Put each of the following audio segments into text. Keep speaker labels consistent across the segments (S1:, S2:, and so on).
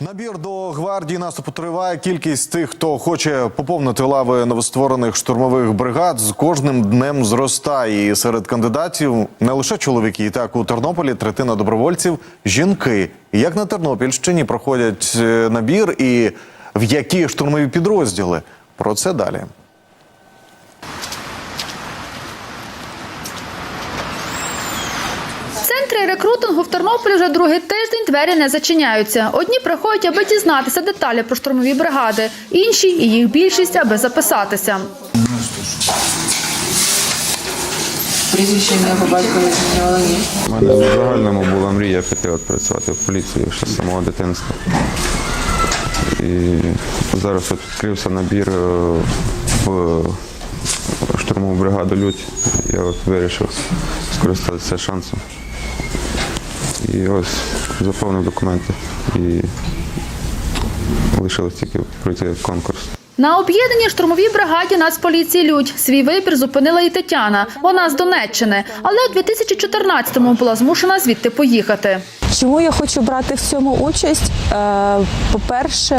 S1: Набір до гвардії наступу триває. Кількість тих, хто хоче поповнити лави новостворених штурмових бригад, з кожним днем зростає. І серед кандидатів не лише чоловіки, так у Тернополі третина добровольців жінки. Як на Тернопільщині проходять е, набір і в які штурмові підрозділи? Про це далі.
S2: В центрі рекрутингу в Тернополі вже другий тиждень двері не зачиняються. Одні приходять, аби дізнатися деталі про штурмові бригади, інші і їх більшість, аби записатися.
S3: Прізвище ім'я по батькові змінювали ні.
S4: У мене в загальному була мрія піти працювати в поліції ще з самого дитинства. І зараз от відкрився набір е, в штурмову бригаду Людь. Я от вирішив скористатися шансом. І ось заповнив документи і лишилось тільки пройти конкурс.
S2: На об'єднаній штурмовій бригаді Нацполіції Людь свій вибір зупинила і Тетяна. Вона з Донеччини, але у 2014-му була змушена звідти поїхати.
S5: Чому я хочу брати в цьому участь? Е, По-перше,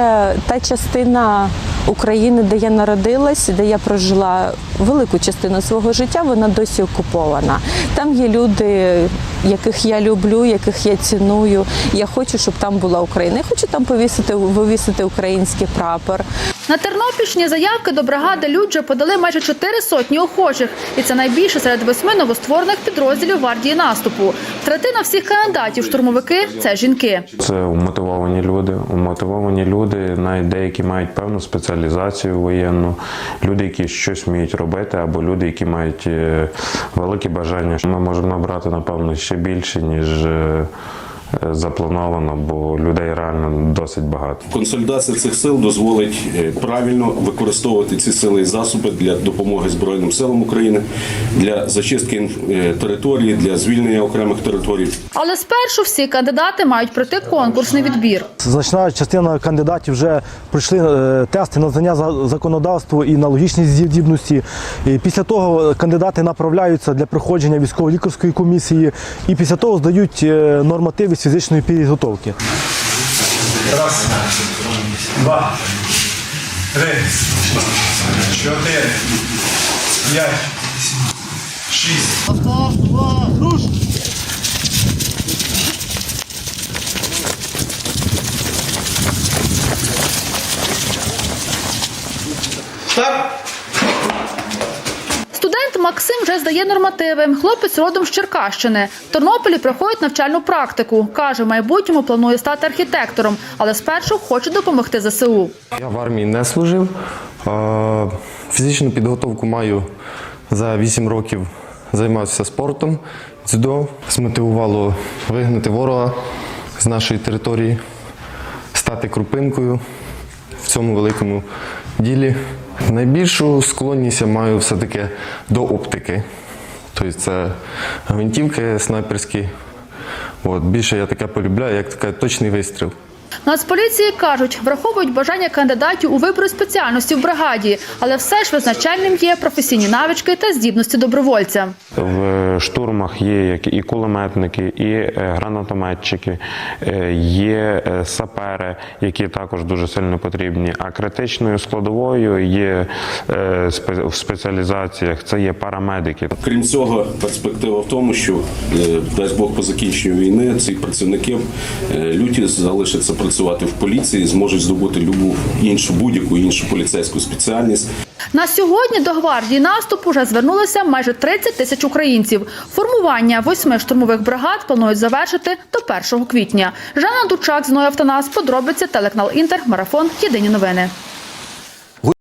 S5: та частина України, де я народилась, де я прожила велику частину свого життя, вона досі окупована. Там є люди, яких я люблю, яких я ціную. Я хочу, щоб там була Україна. Я хочу там повісити, вивісити український прапор.
S2: На Тернопільщині заявки до бригади Людь вже подали майже чотири сотні охочих, і це найбільше серед восьми новостворених підрозділів гвардії наступу. Третина всіх кандидатів штурмовики це жінки.
S4: Це умотивовані люди. Умотивовані люди, навіть деякі мають певну спеціалізацію воєнну, люди, які щось вміють робити, або люди, які мають е, велике бажання. Ми можемо набрати, напевно, ще більше, ніж е, заплановано, бо людей реально досить багато.
S6: Консолідація цих сил дозволить е, правильно використовувати ці сили і засоби для допомоги Збройним силам України, для зачистки е, території, для звільнення окремих територій.
S2: Але спершу всі кандидати мають пройти конкурсний відбір.
S7: Значна частина кандидатів вже пройшли е, тести на знання за- законодавства і на логічні здібності. І після того кандидати направляються для проходження військово-лікарської комісії і після того здають е, нормативи з фізичної підготовки.
S8: Раз, два, три, чотири, п'ять, шість. Старт!
S2: Максим вже здає нормативи. Хлопець родом з Черкащини. В Тернополі проходить навчальну практику. Каже, в майбутньому планує стати архітектором, але спершу хоче допомогти ЗСУ.
S9: Я в армії не служив. Фізичну підготовку маю за 8 років. Займався спортом. Дзюдо змотивувало вигнати ворога з нашої території, стати крупинкою в цьому великому ділі. Найбільшу склонність я маю все-таки до оптики. Тобто це гвинтівки снайперські. От, більше я таке полюбляю, як такий точний вистріл.
S2: Нацполіції кажуть, враховують бажання кандидатів у виборі спеціальності в бригаді, але все ж визначальним є професійні навички та здібності добровольця.
S4: В штурмах є і кулеметники, і е, гранатометчики, е, є е, сапери, які також дуже сильно потрібні. А критичною складовою є в спеціалізаціях це є парамедики.
S6: Крім цього, перспектива в тому, що дасть Бог по закінченню війни ці працівники люті залишаться працювати в поліції, зможуть здобути любу іншу будь-яку іншу поліцейську спеціальність.
S2: На сьогодні до гвардії наступу вже звернулося майже 30 тисяч українців. Формування восьми штурмових бригад планують завершити до 1 квітня. Жанна Дучак, Зноя Автонас, подробиці телеканал Інтер, марафон. Єдині новини.